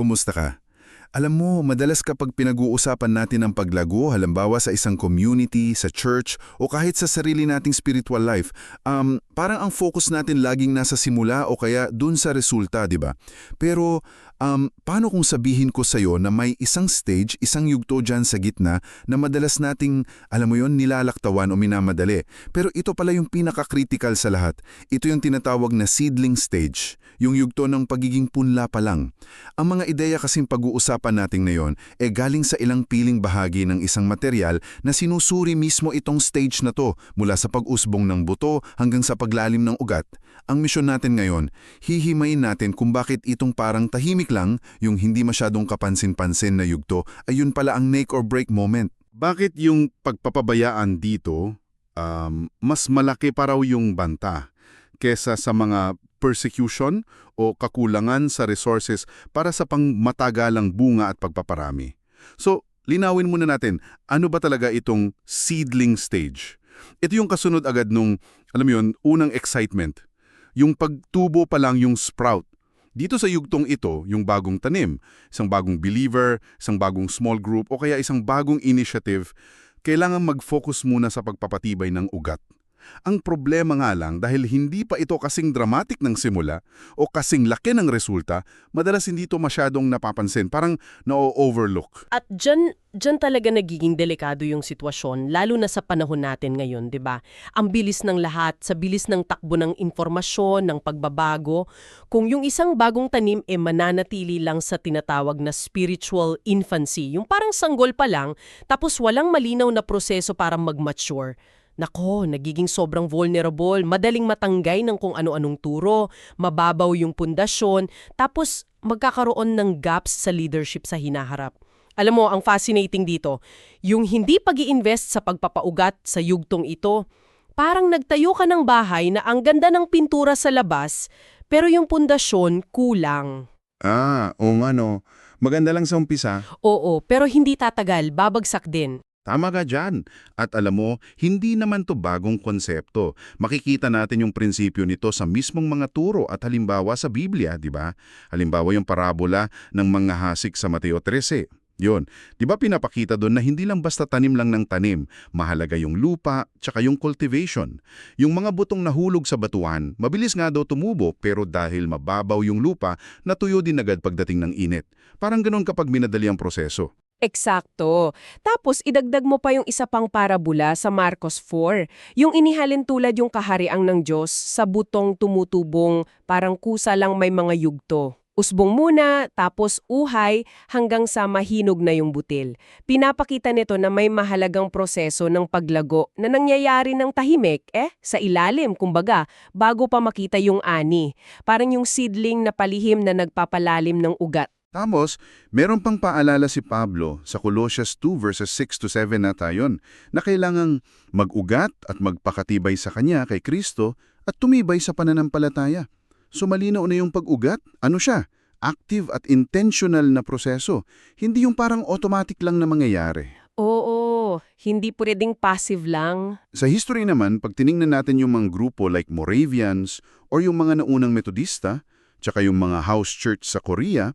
kumusta ka? Alam mo, madalas kapag pinag-uusapan natin ang paglago, halimbawa sa isang community, sa church, o kahit sa sarili nating spiritual life, um, parang ang focus natin laging nasa simula o kaya dun sa resulta, di ba? Pero, um, paano kung sabihin ko sa'yo na may isang stage, isang yugto dyan sa gitna na madalas nating, alam mo yon nilalaktawan o minamadali. Pero ito pala yung pinaka-critical sa lahat. Ito yung tinatawag na seedling stage, yung yugto ng pagiging punla pa lang. Ang mga ideya kasing pag-uusapan natin ngayon e galing sa ilang piling bahagi ng isang material na sinusuri mismo itong stage na to mula sa pag-usbong ng buto hanggang sa paglalim ng ugat. Ang misyon natin ngayon, hihimayin natin kung bakit itong parang tahimik lang, yung hindi masyadong kapansin-pansin na yugto, ay yun pala ang make or break moment. Bakit yung pagpapabayaan dito, um, mas malaki pa raw yung banta kesa sa mga persecution o kakulangan sa resources para sa pangmatagalang bunga at pagpaparami? So, linawin muna natin, ano ba talaga itong seedling stage? Ito yung kasunod agad nung, alam mo yun, unang excitement. Yung pagtubo pa lang yung sprout. Dito sa yugtong ito, yung bagong tanim, isang bagong believer, isang bagong small group o kaya isang bagong initiative, kailangan mag-focus muna sa pagpapatibay ng ugat. Ang problema nga lang dahil hindi pa ito kasing dramatic ng simula o kasing laki ng resulta, madalas hindi ito masyadong napapansin, parang na-overlook. At dyan, dyan talaga nagiging delikado yung sitwasyon, lalo na sa panahon natin ngayon, di ba? Ang bilis ng lahat, sa bilis ng takbo ng informasyon, ng pagbabago, kung yung isang bagong tanim e mananatili lang sa tinatawag na spiritual infancy, yung parang sanggol pa lang, tapos walang malinaw na proseso para mag-mature, Nako, nagiging sobrang vulnerable, madaling matanggay ng kung ano-anong turo, mababaw yung pundasyon, tapos magkakaroon ng gaps sa leadership sa hinaharap. Alam mo, ang fascinating dito, yung hindi pag invest sa pagpapaugat sa yugtong ito, parang nagtayo ka ng bahay na ang ganda ng pintura sa labas, pero yung pundasyon kulang. Ah, o nga no. Maganda lang sa umpisa. Oo, pero hindi tatagal, babagsak din. Tama ka dyan. At alam mo, hindi naman to bagong konsepto. Makikita natin yung prinsipyo nito sa mismong mga turo at halimbawa sa Biblia, di ba? Halimbawa yung parabola ng mga hasik sa Mateo 13. Yun. Di ba pinapakita doon na hindi lang basta tanim lang ng tanim, mahalaga yung lupa, tsaka yung cultivation. Yung mga butong nahulog sa batuan, mabilis nga daw tumubo pero dahil mababaw yung lupa, natuyo din agad pagdating ng init. Parang ganun kapag minadali ang proseso. Eksakto. Tapos idagdag mo pa yung isa pang parabula sa Marcos 4, yung inihalin tulad yung kahariang ng Diyos sa butong tumutubong parang kusa lang may mga yugto. Usbong muna, tapos uhay hanggang sa mahinog na yung butil. Pinapakita nito na may mahalagang proseso ng paglago na nangyayari ng tahimik, eh, sa ilalim, kumbaga, bago pa makita yung ani. Parang yung seedling na palihim na nagpapalalim ng ugat. Tapos, meron pang paalala si Pablo sa Colossians 2 verses 6 to 7 na tayon na kailangang mag-ugat at magpakatibay sa Kanya kay Kristo at tumibay sa pananampalataya. So malinaw na yung pag-ugat, ano siya? Active at intentional na proseso, hindi yung parang automatic lang na mangyayari. Oo, hindi pwedeng passive lang. Sa history naman, pag tiningnan natin yung mga grupo like Moravians or yung mga naunang Metodista, tsaka yung mga house church sa Korea,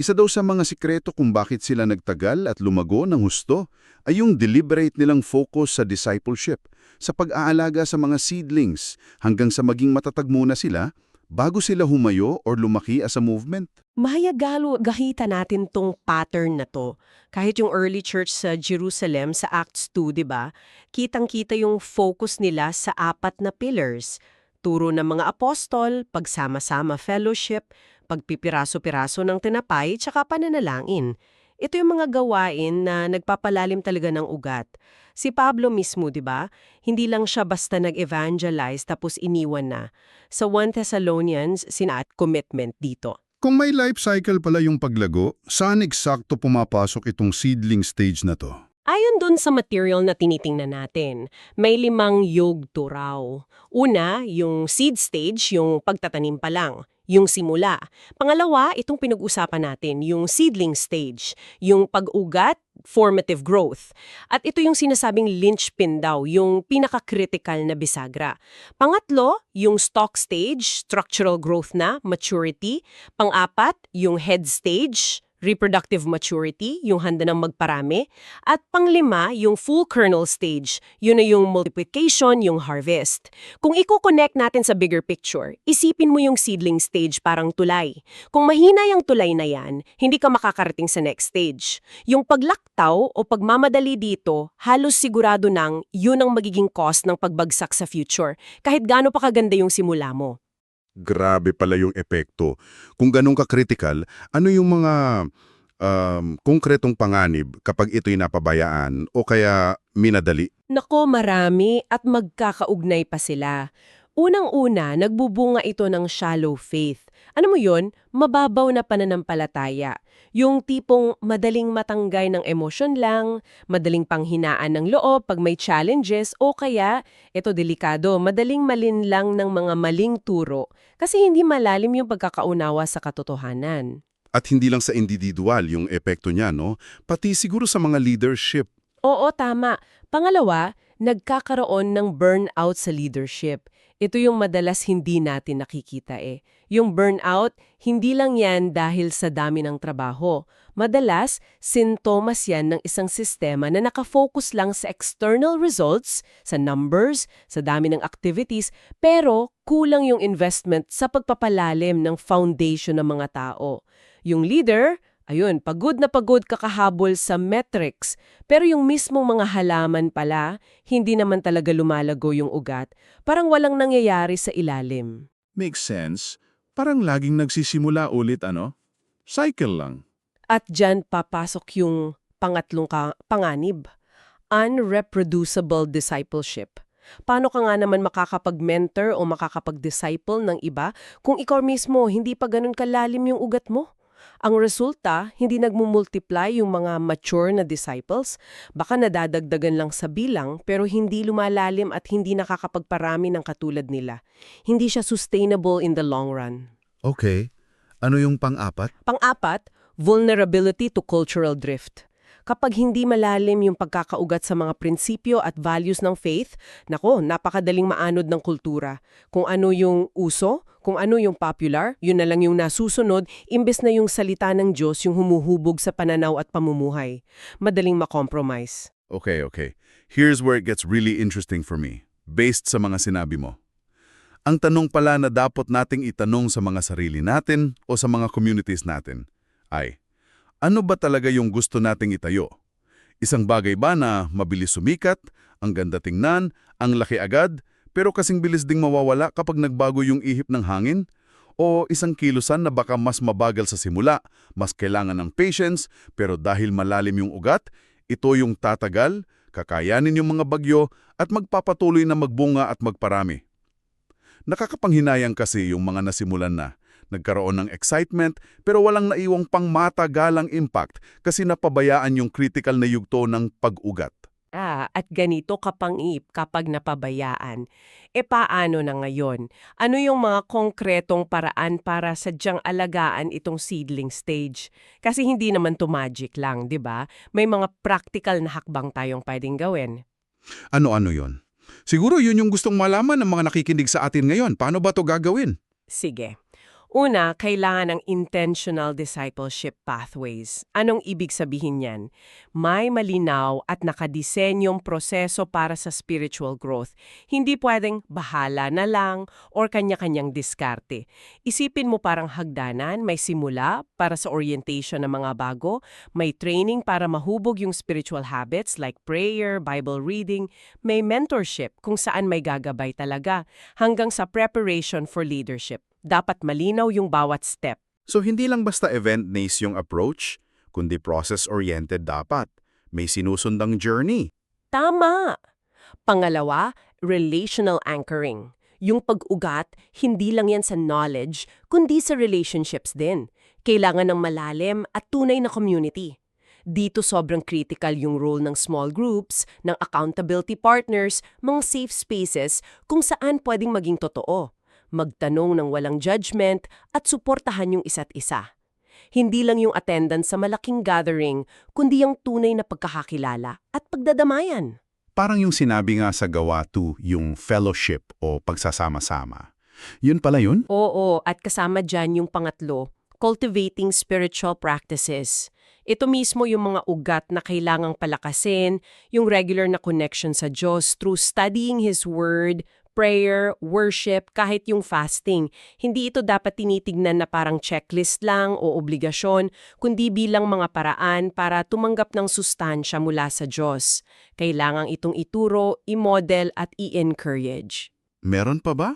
isa daw sa mga sikreto kung bakit sila nagtagal at lumago ng husto ay yung deliberate nilang focus sa discipleship, sa pag-aalaga sa mga seedlings hanggang sa maging matatag muna sila bago sila humayo or lumaki as a movement. Mahayagalo gahita natin tong pattern na to. Kahit yung early church sa Jerusalem sa Acts 2, 'di ba? Kitang-kita yung focus nila sa apat na pillars. Turo ng mga apostol, pagsama-sama fellowship, pagpipiraso-piraso ng tinapay, tsaka pananalangin. Ito yung mga gawain na nagpapalalim talaga ng ugat. Si Pablo mismo, di ba? Hindi lang siya basta nag-evangelize tapos iniwan na. Sa 1 Thessalonians, sinaat commitment dito. Kung may life cycle pala yung paglago, saan eksakto pumapasok itong seedling stage na to? Ayon dun sa material na tinitingnan natin, may limang yugto raw. Una, yung seed stage, yung pagtatanim pa lang. Yung simula. Pangalawa, itong pinag-usapan natin, yung seedling stage, yung pag-ugat, formative growth. At ito yung sinasabing linchpin daw, yung pinaka-critical na bisagra. Pangatlo, yung stock stage, structural growth na, maturity. Pang-apat, yung head stage, reproductive maturity, yung handa ng magparami. At panglima, yung full kernel stage, yun na yung multiplication, yung harvest. Kung i-connect natin sa bigger picture, isipin mo yung seedling stage parang tulay. Kung mahina yung tulay na yan, hindi ka makakarating sa next stage. Yung paglaktaw o pagmamadali dito, halos sigurado nang yun ang magiging cost ng pagbagsak sa future, kahit gaano pa kaganda yung simula mo. Grabe pala yung epekto. Kung ganun ka-critical, ano yung mga um, konkretong panganib kapag ito'y napabayaan o kaya minadali? Nako, marami at magkakaugnay pa sila. Unang-una, nagbubunga ito ng shallow faith. Ano mo yon? Mababaw na pananampalataya. Yung tipong madaling matanggay ng emosyon lang, madaling panghinaan ng loob pag may challenges, o kaya, ito delikado, madaling malinlang ng mga maling turo kasi hindi malalim yung pagkakaunawa sa katotohanan. At hindi lang sa individual yung epekto niya, no? Pati siguro sa mga leadership. Oo, tama. Pangalawa, nagkakaroon ng burnout sa leadership. Ito yung madalas hindi natin nakikita eh. Yung burnout, hindi lang yan dahil sa dami ng trabaho. Madalas, sintomas yan ng isang sistema na nakafocus lang sa external results, sa numbers, sa dami ng activities, pero kulang yung investment sa pagpapalalim ng foundation ng mga tao. Yung leader, Ayun, pagod na pagod kakahabol sa metrics. Pero yung mismong mga halaman pala, hindi naman talaga lumalago yung ugat. Parang walang nangyayari sa ilalim. Makes sense. Parang laging nagsisimula ulit ano? Cycle lang. At dyan papasok yung pangatlong ka- panganib. Unreproducible discipleship. Paano ka nga naman makakapag-mentor o makakapag-disciple ng iba kung ikaw mismo hindi pa ganun kalalim yung ugat mo? Ang resulta, hindi nagmumultiply yung mga mature na disciples, baka nadadagdagan lang sa bilang pero hindi lumalalim at hindi nakakapagparami ng katulad nila. Hindi siya sustainable in the long run. Okay. Ano yung pang-apat? Pang-apat, vulnerability to cultural drift. Kapag hindi malalim yung pagkakaugat sa mga prinsipyo at values ng faith, nako, napakadaling maanod ng kultura. Kung ano yung uso, kung ano yung popular, yun na lang yung nasusunod, imbes na yung salita ng Diyos yung humuhubog sa pananaw at pamumuhay. Madaling makompromise. Okay, okay. Here's where it gets really interesting for me. Based sa mga sinabi mo. Ang tanong pala na dapat nating itanong sa mga sarili natin o sa mga communities natin ay, ano ba talaga yung gusto nating itayo? Isang bagay ba na mabilis sumikat, ang ganda tingnan, ang laki agad, pero kasing bilis ding mawawala kapag nagbago yung ihip ng hangin? O isang kilusan na baka mas mabagal sa simula, mas kailangan ng patience, pero dahil malalim yung ugat, ito yung tatagal, kakayanin yung mga bagyo, at magpapatuloy na magbunga at magparami. Nakakapanghinayang kasi yung mga nasimulan na. Nagkaroon ng excitement pero walang naiwang pangmatagalang impact kasi napabayaan yung critical na yugto ng pag-ugat. Ah, at ganito kapangip kapag napabayaan. E paano na ngayon? Ano yung mga konkretong paraan para sadyang alagaan itong seedling stage? Kasi hindi naman to magic lang, di ba? May mga practical na hakbang tayong pwedeng gawin. Ano-ano yon? Siguro yun yung gustong malaman ng mga nakikinig sa atin ngayon. Paano ba to gagawin? Sige. Una, kailangan ng intentional discipleship pathways. Anong ibig sabihin yan? May malinaw at nakadisenyong proseso para sa spiritual growth. Hindi pwedeng bahala na lang or kanya-kanyang diskarte. Isipin mo parang hagdanan, may simula para sa orientation ng mga bago, may training para mahubog yung spiritual habits like prayer, Bible reading, may mentorship kung saan may gagabay talaga, hanggang sa preparation for leadership. Dapat malinaw yung bawat step. So hindi lang basta event-based yung approach, kundi process-oriented dapat. May sinusundang journey. Tama! Pangalawa, relational anchoring. Yung pag-ugat, hindi lang yan sa knowledge, kundi sa relationships din. Kailangan ng malalim at tunay na community. Dito sobrang critical yung role ng small groups, ng accountability partners, mga safe spaces kung saan pwedeng maging totoo. Magtanong ng walang judgment, at suportahan yung isa't isa. Hindi lang yung attendance sa malaking gathering, kundi yung tunay na pagkakakilala at pagdadamayan. Parang yung sinabi nga sa gawa 2, yung fellowship o pagsasama-sama. Yun pala yun? Oo, at kasama dyan yung pangatlo, cultivating spiritual practices. Ito mismo yung mga ugat na kailangang palakasin, yung regular na connection sa Diyos through studying His Word, prayer, worship, kahit yung fasting. Hindi ito dapat tinitignan na parang checklist lang o obligasyon, kundi bilang mga paraan para tumanggap ng sustansya mula sa Diyos. Kailangang itong ituro, i-model at i-encourage. Meron pa ba?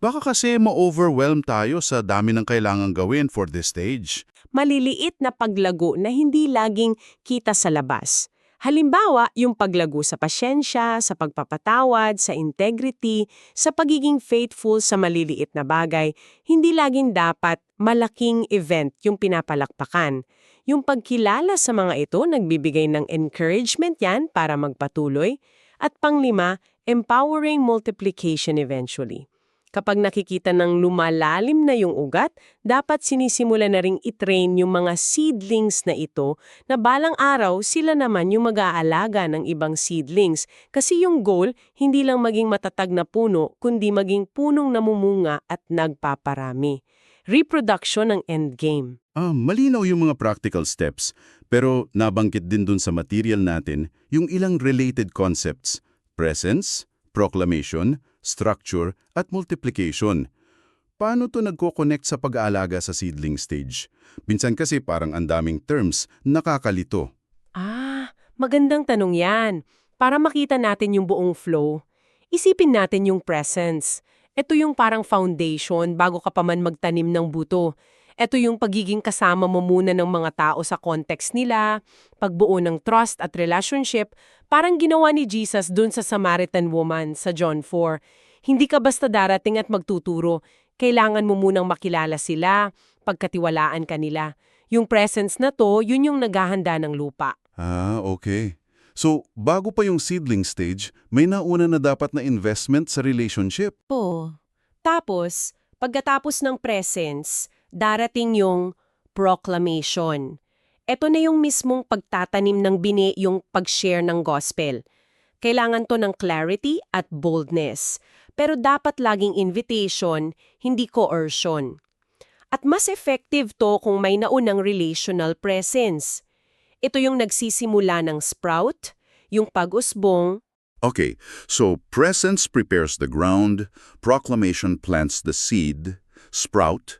Baka kasi ma-overwhelm tayo sa dami ng kailangang gawin for this stage. Maliliit na paglago na hindi laging kita sa labas. Halimbawa, yung paglago sa pasyensya, sa pagpapatawad, sa integrity, sa pagiging faithful sa maliliit na bagay, hindi laging dapat malaking event yung pinapalakpakan. Yung pagkilala sa mga ito, nagbibigay ng encouragement yan para magpatuloy. At panglima, empowering multiplication eventually. Kapag nakikita ng lumalalim na yung ugat, dapat sinisimula na ring itrain yung mga seedlings na ito na balang araw sila naman yung mag-aalaga ng ibang seedlings. Kasi yung goal, hindi lang maging matatag na puno, kundi maging punong namumunga at nagpaparami. Reproduction ng endgame. Ah, malinaw yung mga practical steps, pero nabanggit din dun sa material natin yung ilang related concepts, presence, proclamation, structure, at multiplication. Paano to nagko-connect sa pag-aalaga sa seedling stage? Minsan kasi parang ang daming terms, nakakalito. Ah, magandang tanong yan. Para makita natin yung buong flow, isipin natin yung presence. Ito yung parang foundation bago ka pa man magtanim ng buto. Ito yung pagiging kasama mo muna ng mga tao sa context nila, pagbuo ng trust at relationship, parang ginawa ni Jesus dun sa Samaritan woman sa John 4. Hindi ka basta darating at magtuturo. Kailangan mo munang makilala sila, pagkatiwalaan ka nila. Yung presence na to, yun yung naghahanda ng lupa. Ah, okay. So, bago pa yung seedling stage, may nauna na dapat na investment sa relationship. Po. Tapos, pagkatapos ng presence, darating yung proclamation. Ito na yung mismong pagtatanim ng bini yung pag-share ng gospel. Kailangan to ng clarity at boldness. Pero dapat laging invitation, hindi coercion. At mas effective to kung may naunang relational presence. Ito yung nagsisimula ng sprout, yung pag-usbong, Okay, so presence prepares the ground, proclamation plants the seed, sprout,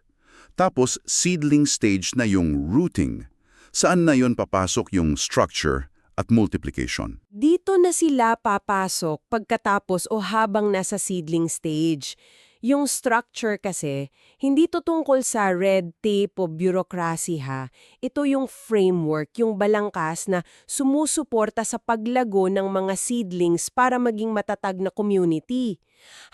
tapos seedling stage na yung rooting. Saan na yon papasok yung structure at multiplication? Dito na sila papasok pagkatapos o habang nasa seedling stage. Yung structure kasi, hindi to tungkol sa red tape o bureaucracy ha. Ito yung framework, yung balangkas na sumusuporta sa paglago ng mga seedlings para maging matatag na community.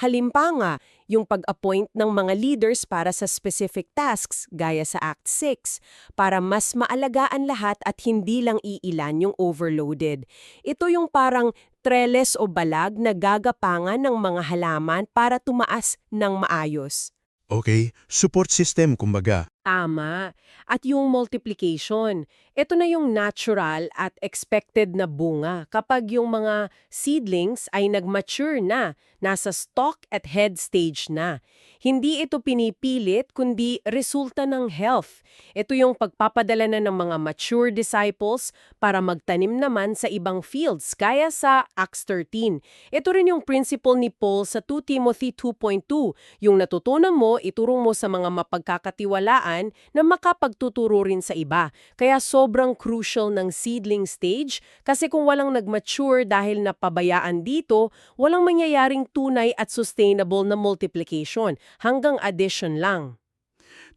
Halimpa nga, yung pag-appoint ng mga leaders para sa specific tasks gaya sa Act 6 para mas maalagaan lahat at hindi lang iilan yung overloaded. Ito yung parang treles o balag na gagapangan ng mga halaman para tumaas ng maayos. Okay, support system kumbaga. Tama. At yung multiplication, ito na yung natural at expected na bunga kapag yung mga seedlings ay nag-mature na, nasa stalk at head stage na. Hindi ito pinipilit kundi resulta ng health. Ito yung pagpapadala na ng mga mature disciples para magtanim naman sa ibang fields gaya sa Acts 13. Ito rin yung principle ni Paul sa 2 Timothy 2.2. Yung natutunan mo, iturong mo sa mga mapagkakatiwalaan na makapagtuturo rin sa iba. Kaya sobrang crucial ng seedling stage kasi kung walang nag-mature dahil napabayaan dito, walang mangyayaring tunay at sustainable na multiplication hanggang addition lang.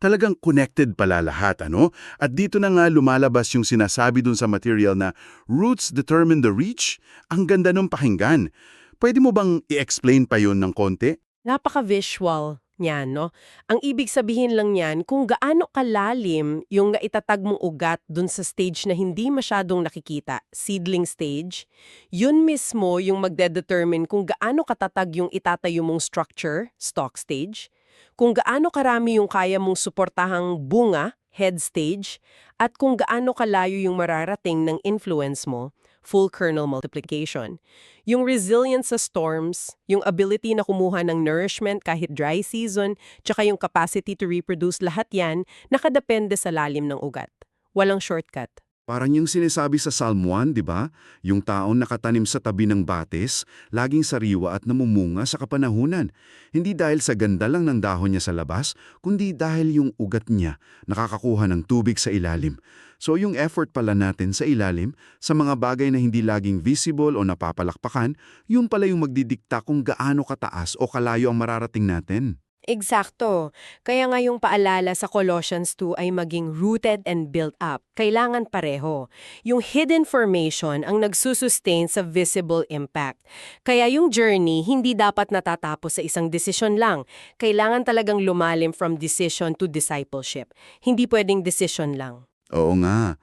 Talagang connected pala lahat, ano? At dito na nga lumalabas yung sinasabi dun sa material na roots determine the reach. Ang ganda nung pakinggan. Pwede mo bang i-explain pa yun ng konti? Napaka-visual niyan, no? Ang ibig sabihin lang niyan kung gaano kalalim yung naitatag mong ugat dun sa stage na hindi masyadong nakikita, seedling stage, yun mismo yung magde-determine kung gaano katatag yung itatayo mong structure, stock stage. Kung gaano karami yung kaya mong suportahang bunga, head stage, at kung gaano kalayo yung mararating ng influence mo, full kernel multiplication. Yung resilience sa storms, yung ability na kumuha ng nourishment kahit dry season, tsaka yung capacity to reproduce lahat yan, nakadepende sa lalim ng ugat. Walang shortcut. Parang yung sinasabi sa Psalm 1, di ba? Yung taong nakatanim sa tabi ng batis, laging sariwa at namumunga sa kapanahunan. Hindi dahil sa ganda lang ng dahon niya sa labas, kundi dahil yung ugat niya nakakakuha ng tubig sa ilalim. So yung effort pala natin sa ilalim, sa mga bagay na hindi laging visible o napapalakpakan, yun pala yung magdidikta kung gaano kataas o kalayo ang mararating natin. Eksakto. Kaya nga yung paalala sa Colossians 2 ay maging rooted and built up. Kailangan pareho. Yung hidden formation ang nagsusustain sa visible impact. Kaya yung journey hindi dapat natatapos sa isang desisyon lang. Kailangan talagang lumalim from decision to discipleship. Hindi pwedeng decision lang. Oo nga.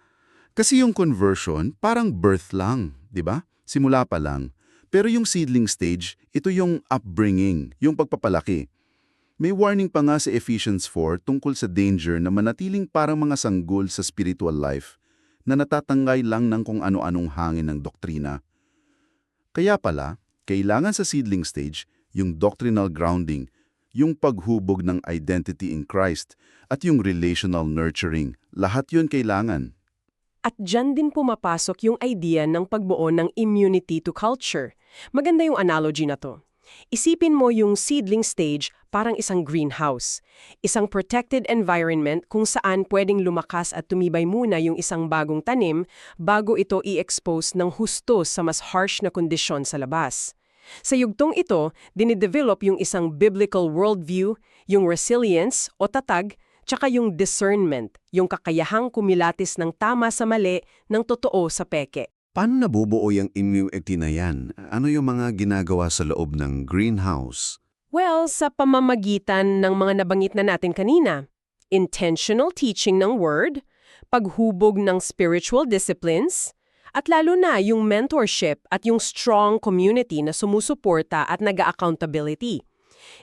Kasi yung conversion, parang birth lang, di ba? Simula pa lang. Pero yung seedling stage, ito yung upbringing, yung pagpapalaki. May warning pa nga sa Ephesians 4 tungkol sa danger na manatiling parang mga sanggol sa spiritual life na natatangay lang ng kung ano-anong hangin ng doktrina. Kaya pala, kailangan sa seedling stage yung doctrinal grounding, yung paghubog ng identity in Christ, at yung relational nurturing. Lahat yun kailangan. At dyan din pumapasok yung idea ng pagbuo ng immunity to culture. Maganda yung analogy na to. Isipin mo yung seedling stage parang isang greenhouse. Isang protected environment kung saan pwedeng lumakas at tumibay muna yung isang bagong tanim bago ito i-expose ng husto sa mas harsh na kondisyon sa labas. Sa yugtong ito, dinidevelop yung isang biblical worldview, yung resilience o tatag, tsaka yung discernment, yung kakayahang kumilatis ng tama sa mali, ng totoo sa peke. Paano nabubuo yung immunity na yan? Ano yung mga ginagawa sa loob ng greenhouse? Well, sa pamamagitan ng mga nabanggit na natin kanina, intentional teaching ng word, paghubog ng spiritual disciplines, at lalo na yung mentorship at yung strong community na sumusuporta at naga-accountability.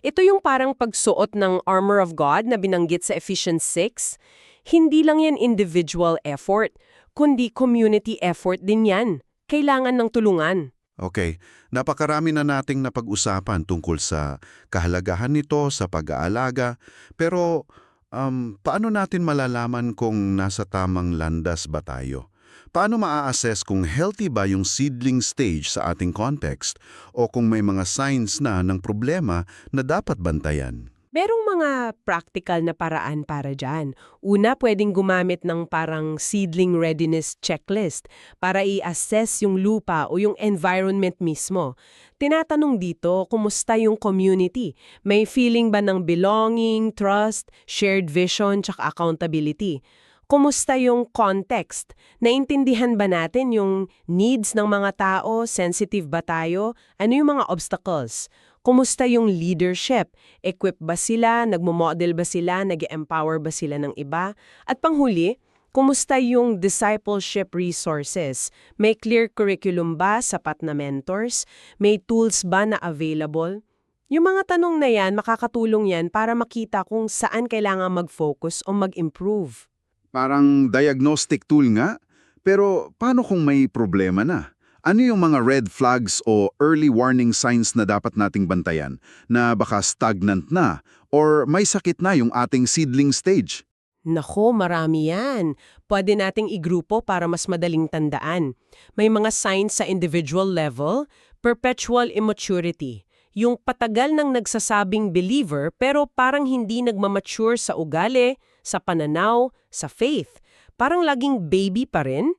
Ito yung parang pagsuot ng armor of God na binanggit sa Ephesians 6. Hindi lang yan individual effort, kundi community effort din yan. Kailangan ng tulungan. Okay, napakarami na nating napag-usapan tungkol sa kahalagahan nito sa pag-aalaga, pero um, paano natin malalaman kung nasa tamang landas ba tayo? Paano maa-assess kung healthy ba yung seedling stage sa ating context o kung may mga signs na ng problema na dapat bantayan? Merong mga practical na paraan para dyan. Una, pwedeng gumamit ng parang seedling readiness checklist para i-assess yung lupa o yung environment mismo. Tinatanong dito, kumusta yung community? May feeling ba ng belonging, trust, shared vision, tsaka accountability? Kumusta yung context? Naintindihan ba natin yung needs ng mga tao? Sensitive ba tayo? Ano yung mga obstacles? Kumusta yung leadership? Equip ba sila? Nagmo-model ba sila? Nag-empower ba sila ng iba? At panghuli, kumusta yung discipleship resources? May clear curriculum ba? Sapat na mentors? May tools ba na available? Yung mga tanong na yan, makakatulong yan para makita kung saan kailangan mag-focus o mag-improve. Parang diagnostic tool nga, pero paano kung may problema na? Ano yung mga red flags o early warning signs na dapat nating bantayan na baka stagnant na or may sakit na yung ating seedling stage? Nako, marami yan. Pwede nating igrupo para mas madaling tandaan. May mga signs sa individual level, perpetual immaturity. Yung patagal ng nagsasabing believer pero parang hindi nagmamature sa ugali, sa pananaw, sa faith. Parang laging baby pa rin.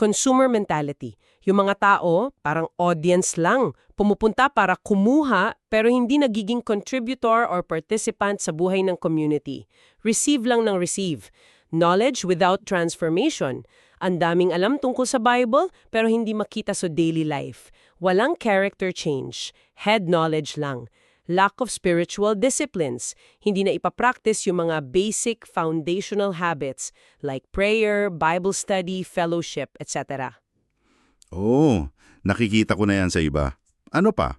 Consumer mentality. Yung mga tao, parang audience lang. Pumupunta para kumuha pero hindi nagiging contributor or participant sa buhay ng community. Receive lang ng receive. Knowledge without transformation. Ang daming alam tungkol sa Bible pero hindi makita sa daily life. Walang character change. Head knowledge lang. Lack of spiritual disciplines. Hindi na ipapractice yung mga basic foundational habits like prayer, Bible study, fellowship, etc. Oh, nakikita ko na yan sa iba. Ano pa?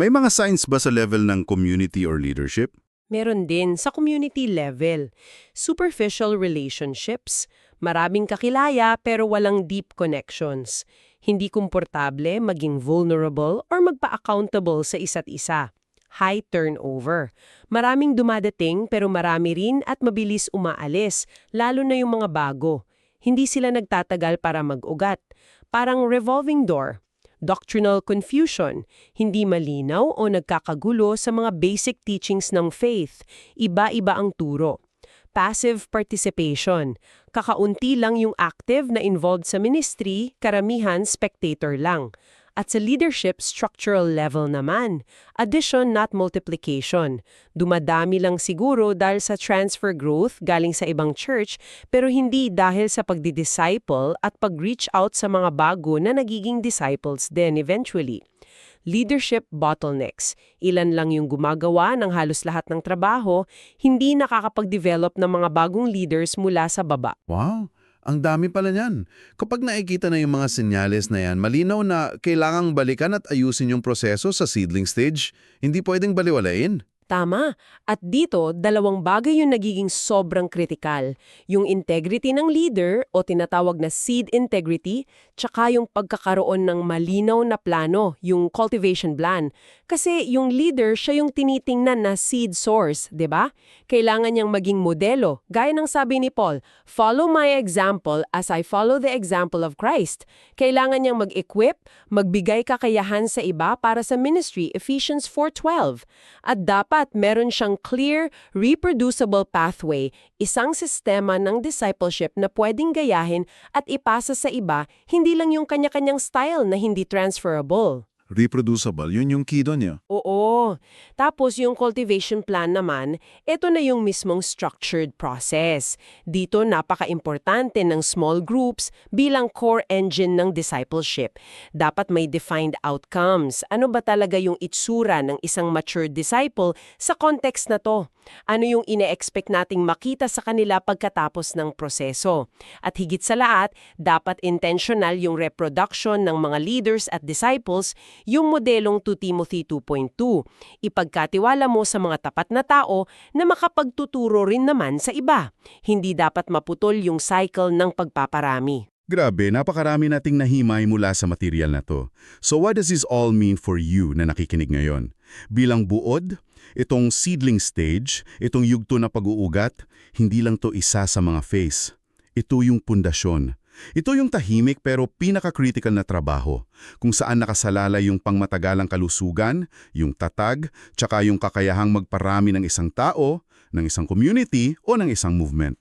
May mga signs ba sa level ng community or leadership? Meron din sa community level. Superficial relationships. Maraming kakilaya pero walang deep connections. Hindi komportable, maging vulnerable, or magpa-accountable sa isa't isa. High turnover. Maraming dumadating pero marami rin at mabilis umaalis, lalo na yung mga bago. Hindi sila nagtatagal para mag-ugat. Parang revolving door. Doctrinal confusion, hindi malinaw o nagkakagulo sa mga basic teachings ng faith, iba-iba ang turo. Passive participation, kakaunti lang yung active na involved sa ministry, karamihan spectator lang. At sa leadership structural level naman, addition not multiplication. Dumadami lang siguro dahil sa transfer growth galing sa ibang church pero hindi dahil sa pagdi-disciple at pag-reach out sa mga bago na nagiging disciples din eventually. Leadership bottlenecks. Ilan lang yung gumagawa ng halos lahat ng trabaho, hindi nakakapag-develop ng mga bagong leaders mula sa baba. Wow, ang dami pala niyan. Kapag nakikita na yung mga senyales na yan, malinaw na kailangang balikan at ayusin yung proseso sa seedling stage. Hindi pwedeng baliwalain. Tama. At dito, dalawang bagay yung nagiging sobrang kritikal. Yung integrity ng leader o tinatawag na seed integrity, tsaka yung pagkakaroon ng malinaw na plano, yung cultivation plan. Kasi yung leader, siya yung tinitingnan na seed source, 'di ba? Kailangan niyang maging modelo. Gaya ng sabi ni Paul, follow my example as I follow the example of Christ. Kailangan niyang mag-equip, magbigay kakayahan sa iba para sa ministry, Ephesians 4.12. At dapat meron siyang clear, reproducible pathway, isang sistema ng discipleship na pwedeng gayahin at ipasa sa iba, hindi lang yung kanya-kanyang style na hindi transferable. Reproducible, yun yung key doon niya. Oo. Tapos yung cultivation plan naman, ito na yung mismong structured process. Dito napaka-importante ng small groups bilang core engine ng discipleship. Dapat may defined outcomes. Ano ba talaga yung itsura ng isang mature disciple sa context na to? Ano yung ine-expect nating makita sa kanila pagkatapos ng proseso? At higit sa lahat, dapat intentional yung reproduction ng mga leaders at disciples, yung modelong 2 Timothy 2.2. Ipagkatiwala mo sa mga tapat na tao na makapagtuturo rin naman sa iba. Hindi dapat maputol yung cycle ng pagpaparami. Grabe, napakarami nating nahimay mula sa material na to. So what does this all mean for you na nakikinig ngayon? Bilang buod, itong seedling stage, itong yugto na pag-uugat, hindi lang to isa sa mga phase. Ito yung pundasyon. Ito yung tahimik pero pinaka-critical na trabaho, kung saan nakasalala yung pangmatagalang kalusugan, yung tatag, tsaka yung kakayahang magparami ng isang tao, ng isang community o ng isang movement.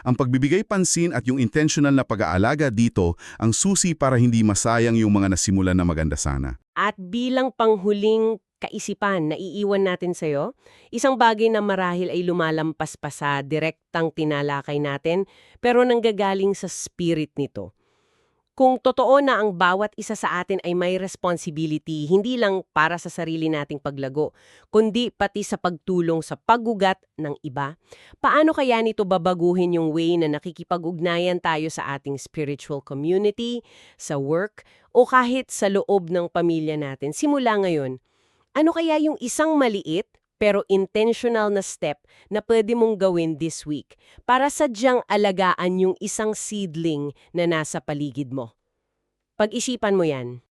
Ang pagbibigay pansin at yung intentional na pag-aalaga dito ang susi para hindi masayang yung mga nasimulan na maganda sana. At bilang panghuling kaisipan na iiwan natin sa'yo, isang bagay na marahil ay lumalampas pa sa direktang tinalakay natin pero nanggagaling sa spirit nito. Kung totoo na ang bawat isa sa atin ay may responsibility, hindi lang para sa sarili nating paglago, kundi pati sa pagtulong sa paggugat ng iba, paano kaya nito babaguhin yung way na nakikipag-ugnayan tayo sa ating spiritual community, sa work, o kahit sa loob ng pamilya natin simula ngayon? Ano kaya yung isang maliit pero intentional na step na pwede mong gawin this week para sadyang alagaan yung isang seedling na nasa paligid mo? Pag-isipan mo yan.